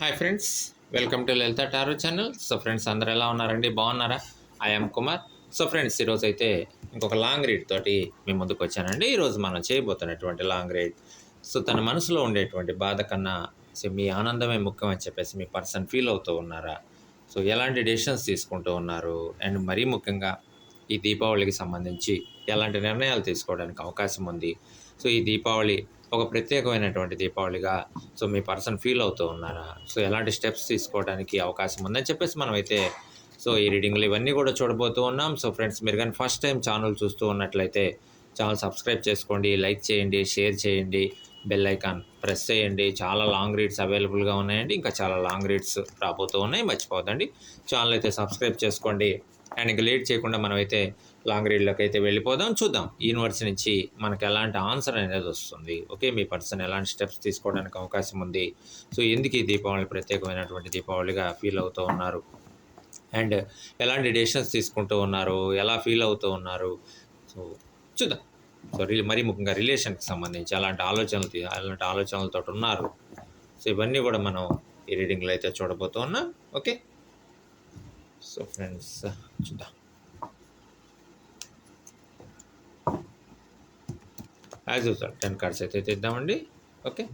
Hi friends welcome to Lalitha tarot channel so friends అందరు ఎలా ఉన్నారండి? బాగున్నారా? ఐఎమ్ కుమార్ సో ఫ్రెండ్స్ ఈరోజు అయితే ఇంకొక లాంగ్ రీడ్ తోటి మీ ముందుకు వచ్చానండి. ఈరోజు మనం చేయబోతున్నటువంటి లాంగ్ రీడ్ సో తన మనసులో ఉండేటువంటి బాధ కన్నా సో మీ ఆనందమే ముఖ్యం అని చెప్పేసి మీ పర్సన్ ఫీల్ అవుతూ ఉన్నారా? సో ఎలాంటి డెసిషన్స్ తీసుకుంటూ ఉన్నారు? అండ్ మరీ ముఖ్యంగా ఈ దీపావళికి సంబంధించి ఎలాంటి నిర్ణయాలు తీసుకోవడానికి అవకాశం ఉంది? సో ఈ దీపావళి ఒక ప్రత్యేకమైనటువంటి దీపావళిగా సో మీ పర్సన్ ఫీల్ అవుతూ ఉన్నారా? సో ఎలాంటి స్టెప్స్ తీసుకోవడానికి అవకాశం ఉందని చెప్పేసి మనమైతే సో ఈ రీడింగ్లు ఇవన్నీ కూడా చూడబోతూ ఉన్నాం. సో ఫ్రెండ్స్ మీరు కానీ ఫస్ట్ టైం ఛానల్ చూస్తూ ఉన్నట్లయితే ఛానల్ సబ్స్క్రైబ్ చేసుకోండి లైక్ చేయండి షేర్ చేయండి బెల్ ఐకాన్ ప్రెస్ చేయండి. చాలా లాంగ్ రీడ్స్ అవైలబుల్గా ఉన్నాయండి. ఇంకా చాలా లాంగ్ రీడ్స్ రాబోతూ ఉన్నాయి. మర్చిపోదండి ఛానల్ అయితే సబ్స్క్రైబ్ చేసుకోండి. అండ్ ఇంకా లేట్ చేయకుండా మనమైతే లాంగ్ రీడ్లోకి అయితే వెళ్ళిపోదాం. చూద్దాం యూనివర్స్ నుంచి మనకు ఎలాంటి ఆన్సర్ అనేది వస్తుంది. ఓకే మీ పర్సన్ ఎలాంటి స్టెప్స్ తీసుకోవడానికి అవకాశం ఉంది. సో ఎందుకు ఈ దీపావళి ప్రత్యేకమైనటువంటి దీపావళిగా ఫీల్ అవుతూ ఉన్నారు? అండ్ ఎలాంటి డెసిషన్స్ తీసుకుంటూ ఉన్నారు? ఎలా ఫీల్ అవుతూ ఉన్నారు? సో చూద్దాం. సో రి మరీ ముఖ్యంగా రిలేషన్కి సంబంధించి అలాంటి ఆలోచనలు అలాంటి ఆలోచనలతో ఉన్నారు? సో ఇవన్నీ కూడా మనం ఈ రీడింగ్లో అయితే చూడబోతూ ఉన్నాం ఓకే? సో ఫ్రెండ్స్ చూద్దాం యాజ్ యూజువల్ టెన్ కార్డ్స్ అయితే తెద్దామండి. ఓకే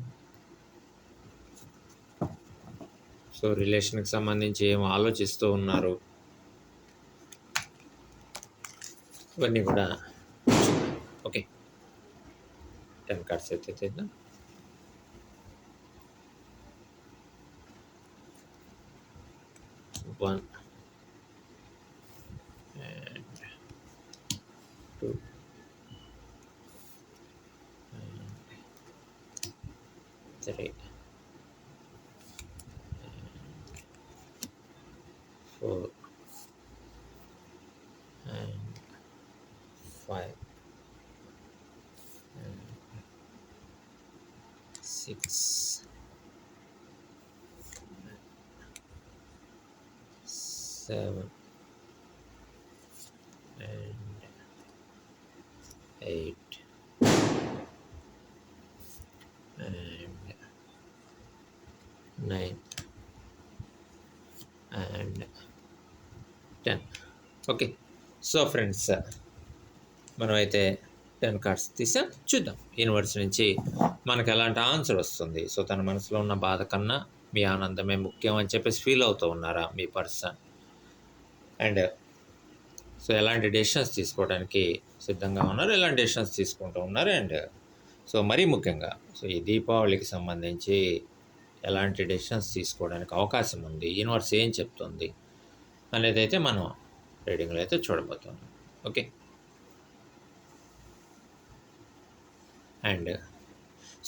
సో రిలేషన్కి సంబంధించి ఏం ఆలోచిస్తూ ఉన్నారు? ఇవన్నీ కూడా ఓకే టెన్ కార్డ్స్ అయితే తెద్దాం. One and two and three and four and five and six seven. And eight. And nine. And ten okay so friends మనమైతే టెన్ కార్డ్స్ తీసాం. చూద్దాం. యూనివర్స్ నుంచి మనకు ఎలాంటి ఆన్సర్ వస్తుంది? సో తన మనసులో ఉన్న బాధ కన్నా మీ ఆనందమే ముఖ్యం అని చెప్పేసి ఫీల్ అవుతూ ఉన్నారా మీ పర్సన్ అండ్ సో ఎలాంటి డెసిషన్స్ తీసుకోవడానికి సిద్ధంగా ఉన్నారు ఎలాంటి డెసిషన్స్ తీసుకుంటూ ఉన్నారు అండ్ సో మరీ ముఖ్యంగా సో ఈ దీపావళికి సంబంధించి ఎలాంటి డెసిషన్స్ తీసుకోవడానికి అవకాశం ఉంది యూనివర్స్ ఏం చెప్తుంది అనేది అయితే మనం రీడింగ్లో అయితే చూడబోతున్నాం. Okay? And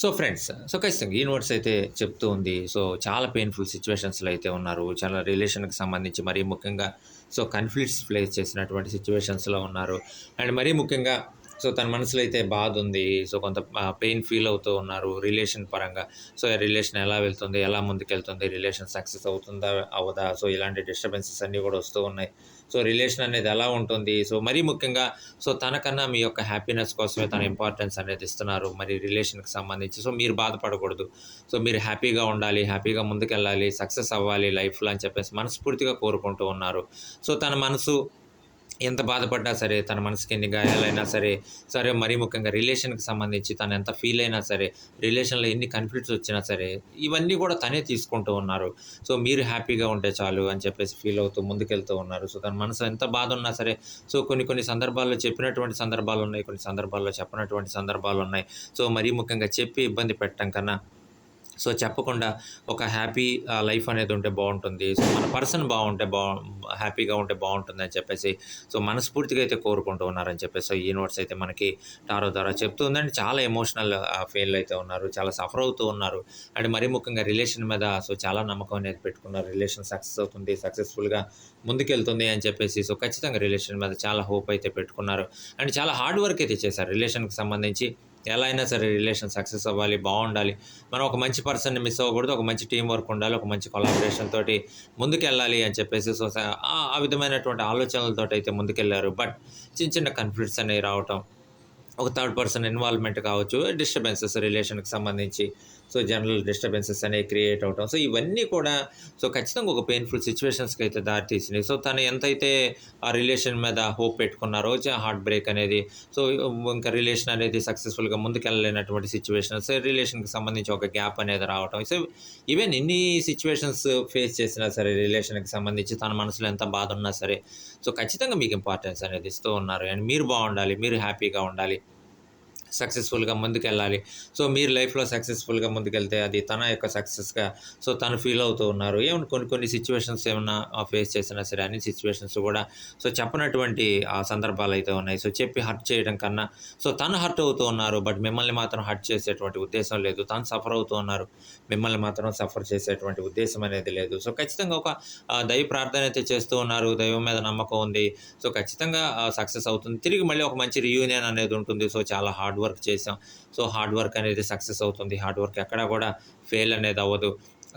so friends so ఖచ్చితంగా యూనివర్స్ అయితే చెప్తూ ఉంది. సో చాలా పెయిన్ఫుల్ సిచ్యువేషన్స్లో అయితే ఉన్నారు. చాలా రిలేషన్కి సంబంధించి మరీ ముఖ్యంగా సో కన్ఫ్లిక్ట్స్ ఫేస్ చేసినటువంటి సిచ్యువేషన్స్లో ఉన్నారు. అండ్ మరీ ముఖ్యంగా సో తన మనసులో అయితే బాధ ఉంది. సో కొంత పెయిన్ ఫీల్ అవుతూ ఉన్నారు రిలేషన్ పరంగా. సో రిలేషన్ ఎలా వెళ్తుంది ఎలా ముందుకెళ్తుంది రిలేషన్ సక్సెస్ అవుతుందా అవదా? సో ఇలాంటి డిస్టర్బెన్సెస్ అన్నీ కూడా వస్తూ ఉన్నాయి. సో రిలేషన్ అనేది ఎలా ఉంటుంది? సో మరీ ముఖ్యంగా సో తనకన్నా మీ యొక్క హ్యాపీనెస్ కోసమే తన ఇంపార్టెన్స్ అనేది ఇస్తున్నారు. మరి రిలేషన్కి సంబంధించి సో మీరు బాధపడకూడదు. సో మీరు హ్యాపీగా ఉండాలి హ్యాపీగా ముందుకెళ్ళాలి సక్సెస్ అవ్వాలి లైఫ్లో అని చెప్పేసి మనస్ఫూర్తిగా కోరుకుంటూ ఉన్నారు. సో తన మనసు ఎంత బాధపడ్డా సరే తన మనసుకి ఎన్ని గాయాలైనా సరే సరే మరీ ముఖ్యంగా రిలేషన్కి సంబంధించి తను ఎంత ఫీల్ అయినా సరే రిలేషన్లో ఎన్ని కన్ఫ్లిక్ట్స్ వచ్చినా సరే ఇవన్నీ కూడా తనే తీసుకుంటూ ఉన్నారు. సో మీరు హ్యాపీగా ఉంటే చాలు అని చెప్పేసి ఫీల్ అవుతూ ముందుకెళ్తూ ఉన్నారు. సో తన మనసు ఎంత బాధ ఉన్నా సరే సో కొన్ని కొన్ని సందర్భాల్లో చెప్పినటువంటి సందర్భాలు ఉన్నాయి కొన్ని సందర్భాల్లో చెప్పినటువంటి సందర్భాలు ఉన్నాయి. సో మరీ ముఖ్యంగా చెప్పి ఇబ్బంది పెట్టడం కన్నా సో చెప్పకుండా ఒక హ్యాపీ లైఫ్ అనేది ఉంటే బాగుంటుంది. సో మన పర్సన్ బాగుంటే బా హ్యాపీగా ఉంటే బాగుంటుంది అని చెప్పేసి సో మనస్ఫూర్తిగా అయితే కోరుకుంటూ ఉన్నారని చెప్పేసి ఈ యూనివర్స్ అయితే మనకి టారో ద్వారా చెప్తుందండి చాలా ఎమోషనల్ ఫెయిల్ అయితే ఉన్నారు. చాలా సఫర్ అవుతూ ఉన్నారు. అండ్ మరీ ముఖ్యంగా రిలేషన్ మీద సో చాలా నమ్మకం అనేది పెట్టుకున్నారు. రిలేషన్ సక్సెస్ అవుతుంది సక్సెస్ఫుల్గా ముందుకెళ్తుంది అని చెప్పేసి సో ఖచ్చితంగా రిలేషన్ మీద చాలా హోప్ అయితే పెట్టుకున్నారు. అండ్ చాలా హార్డ్ వర్క్ అయితే చేశారు. రిలేషన్కి సంబంధించి ఎలా అయినా సరే రిలేషన్ సక్సెస్ అవ్వాలి బాగుండాలి. మనం ఒక మంచి పర్సన్ని మిస్ అవ్వకూడదు ఒక మంచి టీం వర్క్ ఉండాలి ఒక మంచి కొలాబరేషన్ తోటి ముందుకెళ్ళాలి అని చెప్పేసి సో ఆ ఆ విధమైనటువంటి ఆలోచనలతో అయితే ముందుకెళ్ళారు బట్ చిన్న చిన్న కన్ఫ్లిక్ట్స్ అనేవి రావటం ఒక థర్డ్ పర్సన్ ఇన్వాల్వ్మెంట్ కావచ్చు డిస్టర్బెన్సెస్ రిలేషన్కి సంబంధించి. సో జనరల్ డిస్టర్బెన్సెస్ అనేవి క్రియేట్ అవటం. సో ఇవన్నీ కూడా సో ఖచ్చితంగా ఒక పెయిన్ఫుల్ సిచ్యువేషన్స్కి అయితే దారితీసినాయి సో తను ఎంతైతే ఆ రిలేషన్ మీద హోప్ పెట్టుకున్నారో హార్ట్ బ్రేక్ అనేది సో ఇంకా రిలేషన్ అనేది సక్సెస్ఫుల్గా ముందుకెళ్ళలేనటువంటి సిచ్యువేషన్స్ రిలేషన్కి సంబంధించి ఒక గ్యాప్ అనేది రావటం. సో ఈవెన్ ఎన్ని సిచ్యువేషన్స్ ఫేస్ చేసినా సరే రిలేషన్కి సంబంధించి తన మనసులో ఎంత బాధ ఉన్నా సరే సో ఖచ్చితంగా మీకు ఇంపార్టెన్స్ అనేది ఇస్తూ ఉన్నారు. అండ్ మీరు బాగుండాలి మీరు హ్యాపీగా ఉండాలి. సక్సెస్ఫుల్గా ముందుకెళ్ళాలి. సో మీరు లైఫ్లో సక్సెస్ఫుల్గా ముందుకెళ్తే అది తన యొక్క సక్సెస్గా సో తను ఫీల్ అవుతూ ఉన్నారు. ఏమైనా కొన్ని కొన్ని సిచ్యువేషన్స్ ఏమైనా ఫేస్ చేసినా సరే అన్ని సిచ్యువేషన్స్ కూడా సో చెప్పనటువంటి ఆ సందర్భాలు అయితే ఉన్నాయి. సో చెప్పి హర్ట్ చేయడం కన్నా సో తను హర్ట్ అవుతూ ఉన్నారు బట్ మిమ్మల్ని మాత్రం హర్ట్ చేసేటువంటి ఉద్దేశం లేదు. తను సఫర్ అవుతూ ఉన్నారు మిమ్మల్ని మాత్రం సఫర్ చేసేటువంటి ఉద్దేశం అనేది లేదు. సో ఖచ్చితంగా ఒక దైవ ప్రార్థన అయితే చేస్తూ ఉన్నారు దైవం మీద నమ్మకం ఉంది. సో ఖచ్చితంగా సక్సెస్ అవుతుంది. తిరిగి మళ్ళీ ఒక మంచి రియూనియన్ అనేది ఉంటుంది. సో చాలా హార్డ్ హార్డ్ వర్క్ చేసాం సో హార్డ్ వర్క్ అనేది సక్సెస్ అవుతుంది. హార్డ్ వర్క్ ఎక్కడా కూడా ఫెయిల్ అనేది అవ్వదు.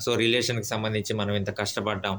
సో రిలేషన్కి సంబంధించి మనం ఇంత కష్టపడ్డాం.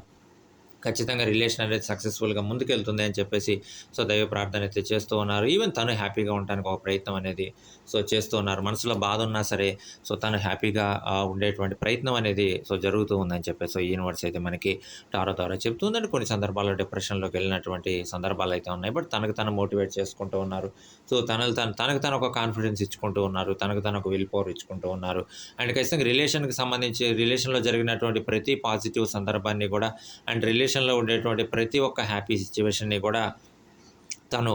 ఖచ్చితంగా రిలేషన్ అనేది సక్సెస్ఫుల్గా ముందుకెళ్తుంది అని చెప్పేసి సో దైవ ప్రార్థన అయితే చేస్తూ ఉన్నారు. ఈవెన్ తను హ్యాపీగా ఉండడానికి ఒక ప్రయత్నం అనేది సో చేస్తూ ఉన్నారు. మనసులో బాధ ఉన్నా సరే సో తను హ్యాపీగా ఉండేటువంటి ప్రయత్నం అనేది సో జరుగుతూ ఉందని చెప్పేసి సో యూనివర్స్ అయితే మనకి టారో ద్వారా చెప్తుందండి కొన్ని సందర్భాల్లో డిప్రెషన్లోకి వెళ్ళినటువంటి సందర్భాలు అయితే ఉన్నాయి. బట్ తనకు తను మోటివేట్ చేసుకుంటూ ఉన్నారు. సో తనకు తను తనకు తను ఒక కాన్ఫిడెన్స్ ఇచ్చుకుంటూ ఉన్నారు. తనకు తను ఒక విల్ పవర్ ఇచ్చుకుంటూ ఉన్నారు. అండ్ ఖచ్చితంగా రిలేషన్కి సంబంధించి రిలేషన్లో జరిగినటువంటి ప్రతి పాజిటివ్ సందర్భాన్ని కూడా అండ్ రిలేషన్ సిచ్యువేషన్లో ఉండేటువంటి ప్రతి ఒక్క హ్యాపీ సిచ్యువేషన్ని కూడా తను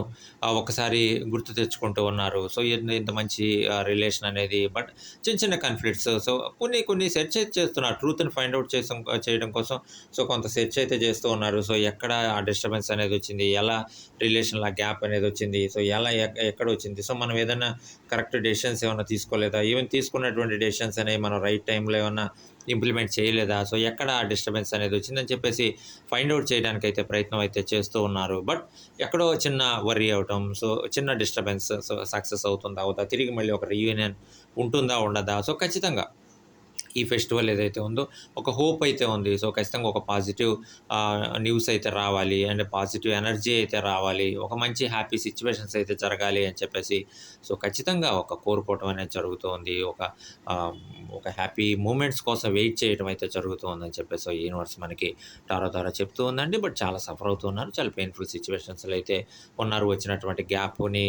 ఒకసారి గుర్తు తెచ్చుకుంటూ ఉన్నారు. సో ఇంత ఇంత మంచి రిలేషన్ అనేది? బట్ చిన్న చిన్న కాన్ఫ్లిక్ట్స్ సో కొన్ని కొన్ని సెర్చ్ అయితే చేస్తున్నారు. ట్రూత్ని ఫైండ్ అవుట్ చేసం చేయడం కోసం. సో కొంత సెర్చ్ అయితే చేస్తూ ఉన్నారు. సో ఎక్కడ ఆ డిస్టర్బెన్స్ అనేది వచ్చింది? ఎలా రిలేషన్లో గ్యాప్ అనేది వచ్చింది? సో ఎలా ఎక్కడ వచ్చింది? సో మనం ఏదైనా కరెక్ట్ డెసిషన్స్ ఏమైనా తీసుకోలేదా? ఈవెన్ తీసుకున్నటువంటి డెసిషన్స్ అనేవి మనం రైట్ టైంలో ఏమైనా ఇంప్లిమెంట్ చేయలేదా? సో ఎక్కడ ఆ డిస్టర్బెన్స్ అనేది వచ్చిందని చెప్పేసి ఫైండ్ అవుట్ చేయడానికి అయితే ప్రయత్నం అయితే చేస్తూ ఉన్నారు. బట్ ఎక్కడో చిన్న వర్రీ అవటం సో చిన్న డిస్టర్బెన్స్ సో సక్సెస్ అవుతుందా అవుతా తిరిగి మళ్ళీ ఒక రీయూనియన్ ఉంటుందా ఉండదా? సో ఖచ్చితంగా ఈ ఫెస్టివల్ ఏదైతే ఉందో ఒక హోప్ అయితే ఉంది. సో ఖచ్చితంగా ఒక పాజిటివ్ న్యూస్ అయితే రావాలి. అండ్ పాజిటివ్ ఎనర్జీ అయితే రావాలి. ఒక మంచి హ్యాపీ సిచ్యువేషన్స్ అయితే జరగాలి అని చెప్పేసి సో ఖచ్చితంగా ఒక కోరుకోవటం అనేది జరుగుతుంది. ఒక ఒక హ్యాపీ మూమెంట్స్ కోసం వెయిట్ చేయడం అయితే జరుగుతుందని చెప్పేసి సో యూనివర్స్ మనకి టారో ద్వారా చెప్తూ ఉందండి. బట్ చాలా సఫర్ అవుతున్నారు చాలా పెయిన్ఫుల్ సిచ్యువేషన్స్లో అయితే ఉన్నారు. వచ్చినటువంటి గ్యాప్ని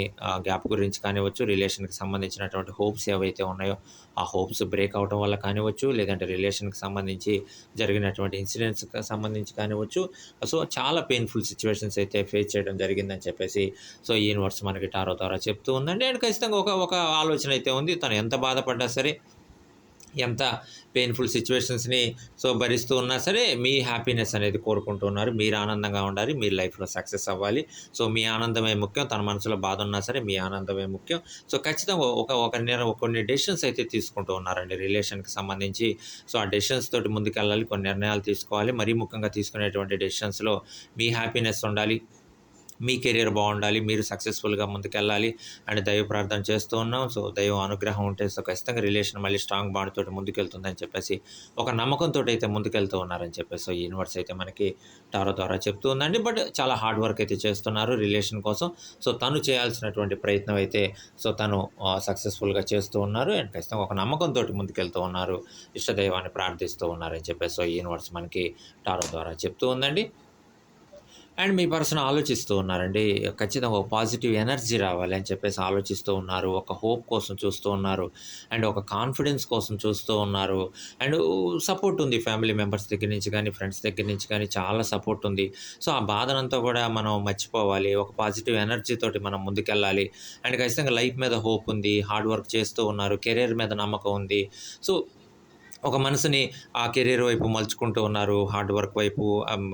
గ్యాప్ గురించి కానివచ్చు రిలేషన్కి సంబంధించినటువంటి హోప్స్ ఏవైతే ఉన్నాయో ఆ హోప్స్ బ్రేక్ అవడం వల్ల కానివచ్చు లేదంటే రిలేషన్కి సంబంధించి జరిగినటువంటి ఇన్సిడెంట్స్కి సంబంధించి కానివచ్చు సో చాలా పెయిన్ఫుల్ సిచ్యువేషన్స్ అయితే ఫేస్ చేయడం జరిగిందని చెప్పేసి సో ఈ యూనివర్స్ మనకి టారో ద్వారా చెప్తూ ఉందండి. అండ్ ఖచ్చితంగా ఒక ఒక ఆలోచన అయితే ఉంది. తను ఎంత బాధపడ్డా సరే ఎంత పెయిన్ఫుల్ సిచ్యువేషన్స్ని సో భరిస్తూ ఉన్నా సరే మీ హ్యాపీనెస్ అనేది కోరుకుంటూ ఉన్నారు. మీరు ఆనందంగా ఉండాలి మీ లైఫ్లో సక్సెస్ అవ్వాలి. సో మీ ఆనందమే ముఖ్యం. తన మనసులో బాధ ఉన్నా సరే మీ ఆనందమే ముఖ్యం. సో ఖచ్చితంగా ఒక ఒక కొన్ని డెసిషన్స్ అయితే తీసుకుంటూ ఉన్నారండి. రిలేషన్కి సంబంధించి సో ఆ డెసిషన్స్ తోటి ముందుకెళ్ళాలి కొన్ని నిర్ణయాలు తీసుకోవాలి. మరీ ముఖ్యంగా తీసుకునేటువంటి డెసిషన్స్లో మీ హ్యాపీనెస్ ఉండాలి. మీ కెరీర్ బాగుండాలి మీరు సక్సెస్ఫుల్గా ముందుకెళ్ళాలి అని దైవ ప్రార్థన చేస్తూ ఉన్నాం. సో దైవ అనుగ్రహం ఉంటే సో ఖచ్చితంగా రిలేషన్ మళ్ళీ స్ట్రాంగ్ బాండ్ తోటి ముందుకెళ్తుందని చెప్పేసి ఒక నమ్మకంతో అయితే ముందుకెళ్తూ ఉన్నారని చెప్పేసి సో ఈ యూనివర్స్ అయితే మనకి టారో ద్వారా చెప్తూ ఉందండి. బట్ చాలా హార్డ్ వర్క్ అయితే చేస్తున్నారు రిలేషన్ కోసం. సో తను చేయాల్సినటువంటి ప్రయత్నం అయితే సో తను సక్సెస్ఫుల్గా చేస్తూ ఉన్నారు. అండ్ ఖచ్చితంగా ఒక నమ్మకంతో ముందుకెళ్తూ ఉన్నారు. ఇష్టదైవాన్ని ప్రార్థిస్తూ ఉన్నారని చెప్పేసి సో ఈ యూనివర్స్ మనకి టారో ద్వారా చెప్తూ ఉందండి. అండ్ మీ పర్సన్ ఆలోచిస్తూ ఉన్నారండి ఖచ్చితంగా ఒక పాజిటివ్ ఎనర్జీ రావాలి అని చెప్పేసి ఆలోచిస్తూ ఉన్నారు ఒక హోప్ కోసం చూస్తూ ఉన్నారు అండ్ ఒక కాన్ఫిడెన్స్ కోసం చూస్తూ ఉన్నారు అండ్ సపోర్ట్ ఉంది ఫ్యామిలీ మెంబర్స్ దగ్గర నుంచి కానీ ఫ్రెండ్స్ దగ్గర నుంచి కానీ చాలా సపోర్ట్ ఉంది. సో ఆ బాధనంతా కూడా మనం మర్చిపోవాలి ఒక పాజిటివ్ ఎనర్జీ తోటి మనం ముందుకెళ్ళాలి అండ్ ఖచ్చితంగా లైఫ్ మీద హోప్ ఉంది హార్డ్ వర్క్ చేస్తూ ఉన్నారు కెరీర్ మీద నమ్మకం ఉంది. సో ఒక మనసుని ఆ కెరీర్ వైపు మలుచుకుంటూ ఉన్నారు హార్డ్ వర్క్ వైపు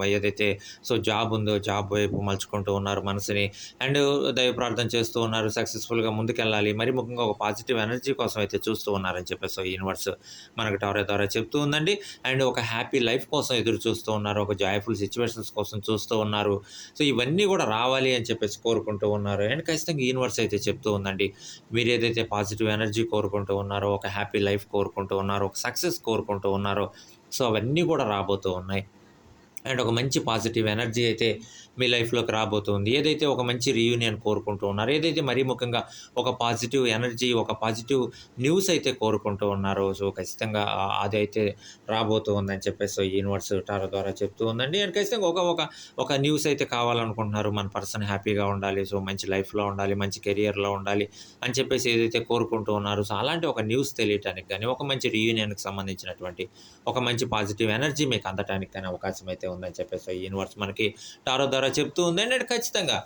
ఏదైతే సో జాబ్ ఉందో జాబ్ వైపు మలుచుకుంటూ ఉన్నారు మనసుని. అండ్ దైవ ప్రార్థన చేస్తూ ఉన్నారు సక్సెస్ఫుల్గా ముందుకెళ్ళాలి మరి ముఖ్యంగా ఒక పాజిటివ్ ఎనర్జీ కోసం అయితే చూస్తూ ఉన్నారని చెప్పేసి యూనివర్స్ మనకు టవరే ద్వారా చెప్తూ ఉందండి. అండ్ ఒక హ్యాపీ లైఫ్ కోసం ఎదురు చూస్తూ ఉన్నారు ఒక జాయ్ఫుల్ సిచ్యువేషన్స్ కోసం చూస్తూ ఉన్నారు. సో ఇవన్నీ కూడా రావాలి అని చెప్పేసి కోరుకుంటూ ఉన్నారు. అండ్ ఖచ్చితంగా యూనివర్స్ అయితే చెప్తూ ఉందండి మీరు ఏదైతే పాజిటివ్ ఎనర్జీ కోరుకుంటూ ఉన్నారో ఒక హ్యాపీ లైఫ్ కోరుకుంటూ ఉన్నారో ఒక సక్సెస్ కోరుకుంటూ ఉన్నారో. సో అవన్నీ కూడా రాబోతూ ఉన్నాయి. అండ్ ఒక మంచి పాజిటివ్ ఎనర్జీ అయితే మీ లైఫ్లోకి రాబోతుంది. ఏదైతే ఒక మంచి రీయూనియన్ కోరుకుంటూ ఉన్నారు ఏదైతే మరీ ముఖ్యంగా ఒక పాజిటివ్ ఎనర్జీ ఒక పాజిటివ్ న్యూస్ అయితే కోరుకుంటూ ఉన్నారో సో ఖచ్చితంగా అది అయితే రాబోతూ ఉందని చెప్పేసి యూనివర్స్ టారో ద్వారా చెప్తూ ఉందండి. అండ్ ఖచ్చితంగా ఒక ఒక ఒక న్యూస్ అయితే కావాలనుకుంటున్నారు. మన పర్సన్ హ్యాపీగా ఉండాలి సో మంచి లైఫ్లో ఉండాలి మంచి కెరియర్లో ఉండాలి అని చెప్పేసి ఏదైతే కోరుకుంటూ ఉన్నారు సో అలాంటి ఒక న్యూస్ తెలియటానికి కానీ ఒక మంచి రీయూనియన్కి సంబంధించినటువంటి ఒక మంచి పాజిటివ్ ఎనర్జీ మీకు అందటానికి కానీ అవకాశం అయితే ఉందని చెప్పేసి యూనివర్స్ మనకి టారో ద్వారా చెప్తూ ఉంది. అండ్ ఖచ్చితంగా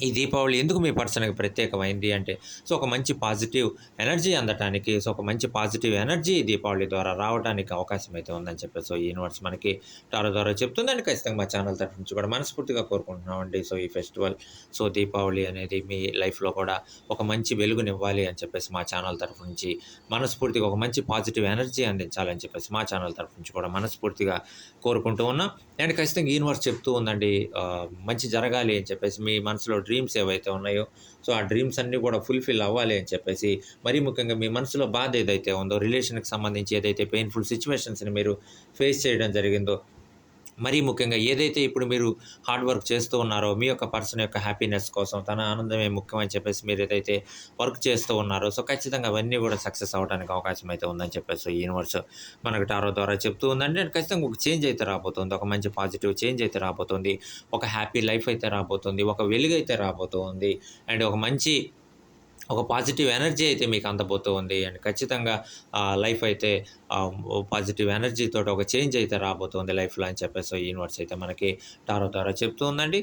ఈ దీపావళి ఎందుకు మీ పర్సన్కి ప్రత్యేకమైంది అంటే సో ఒక మంచి పాజిటివ్ ఎనర్జీ అందటానికి సో ఒక మంచి పాజిటివ్ ఎనర్జీ ఈ దీపావళి ద్వారా రావడానికి అవకాశం అయితే ఉందని చెప్పి సో ఈ యూనివర్స్ మనకి టారో ద్వారా చెప్తుందండి ఖచ్చితంగా మా ఛానల్ తరఫు నుంచి కూడా మనస్ఫూర్తిగా కోరుకుంటున్నామండి. సో ఈ ఫెస్టివల్ సో దీపావళి అనేది మీ లైఫ్లో కూడా ఒక మంచి వెలుగునివ్వాలి అని చెప్పేసి మా ఛానల్ తరఫు నుంచి మనస్ఫూర్తిగా ఒక మంచి పాజిటివ్ ఎనర్జీ అందించాలని చెప్పేసి మా ఛానల్ తరఫు నుంచి కూడా మనస్ఫూర్తిగా కోరుకుంటూ ఉన్నాం. అండ్ ఖచ్చితంగా యూనివర్స్ చెప్తూ ఉందండి మంచి జరగాలి అని చెప్పేసి మీ మనసులో డ్రీమ్స్ ఏవైతే ఉన్నాయో సో ఆ డ్రీమ్స్ అన్నీ కూడా ఫుల్ఫిల్ అవ్వాలి అని చెప్పేసి మరీ ముఖ్యంగా మీ మనసులో బాధ ఏదైతే ఉందో రిలేషన్కి సంబంధించి ఏదైతే పెయిన్ఫుల్ సిచ్యువేషన్స్ని మీరు ఫేస్ చేయడం జరిగిందో మరీ ముఖ్యంగా ఏదైతే ఇప్పుడు మీరు హార్డ్ వర్క్ చేస్తూ ఉన్నారో మీ యొక్క పర్సన్ యొక్క హ్యాపీనెస్ కోసం తన ఆనందమే ముఖ్యమని చెప్పేసి మీరు ఏదైతే వర్క్ చేస్తూ ఉన్నారో సో ఖచ్చితంగా అవన్నీ కూడా సక్సెస్ అవ్వడానికి అవకాశం అయితే ఉందని చెప్పేసి యూనివర్స్ మనకు టారో ద్వారా చెప్తూ ఉందండి. అండ్ ఖచ్చితంగా ఒక చేంజ్ అయితే రాబోతుంది. ఒక మంచి పాజిటివ్ చేంజ్ అయితే రాబోతుంది. ఒక హ్యాపీ లైఫ్ అయితే రాబోతుంది. ఒక వెలుగు అయితే రాబోతుంది. అండ్ ఒక మంచి ఒక పాజిటివ్ ఎనర్జీ అయితే మీకు అందబోతూ ఉంది. అండ్ ఖచ్చితంగా లైఫ్ అయితే పాజిటివ్ ఎనర్జీతో ఒక చేంజ్ అయితే రాబోతుంది లైఫ్లో అని చెప్పేసి యూనివర్స్ అయితే మనకి టారో ద్వారా చెప్తూ ఉందండి.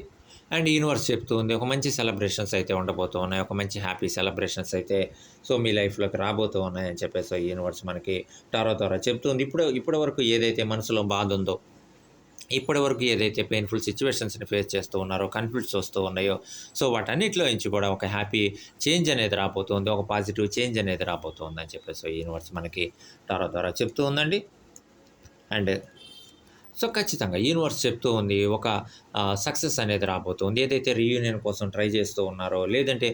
అండ్ యూనివర్స్ చెప్తూ ఉంది ఒక మంచి సెలబ్రేషన్స్ అయితే ఉండబోతూ ఉన్నాయి ఒక మంచి హ్యాపీ సెలబ్రేషన్స్ అయితే సో మీ లైఫ్లోకి రాబోతూ ఉన్నాయి అని చెప్పేసి యూనివర్స్ మనకి టారో ద్వారా చెప్తుంది ఇప్పుడు ఇప్పటి వరకు ఏదైతే మనసులో బాధ ఉందో ఇప్పటి వరకు ఏదైతే పెయిన్ఫుల్ సిచ్యువేషన్స్ని ఫేస్ చేస్తూ ఉన్నారో కన్ఫ్లిక్ట్స్ వస్తూ ఉన్నాయో సో వాటన్నిటిలో నుంచి కూడా ఒక హ్యాపీ చేంజ్ అనేది రాబోతుంది ఒక పాజిటివ్ చేంజ్ అనేది రాబోతుంది అని చెప్పేసి యూనివర్స్ మనకి టారో ద్వారా చెప్తూ ఉందండి. అండ్ సో ఖచ్చితంగా యూనివర్స్ చెప్తూ ఉంది ఒక సక్సెస్ అనేది రాబోతుంది. ఏదైతే రీయూనియన్ కోసం ట్రై చేస్తూ ఉన్నారో లేదంటే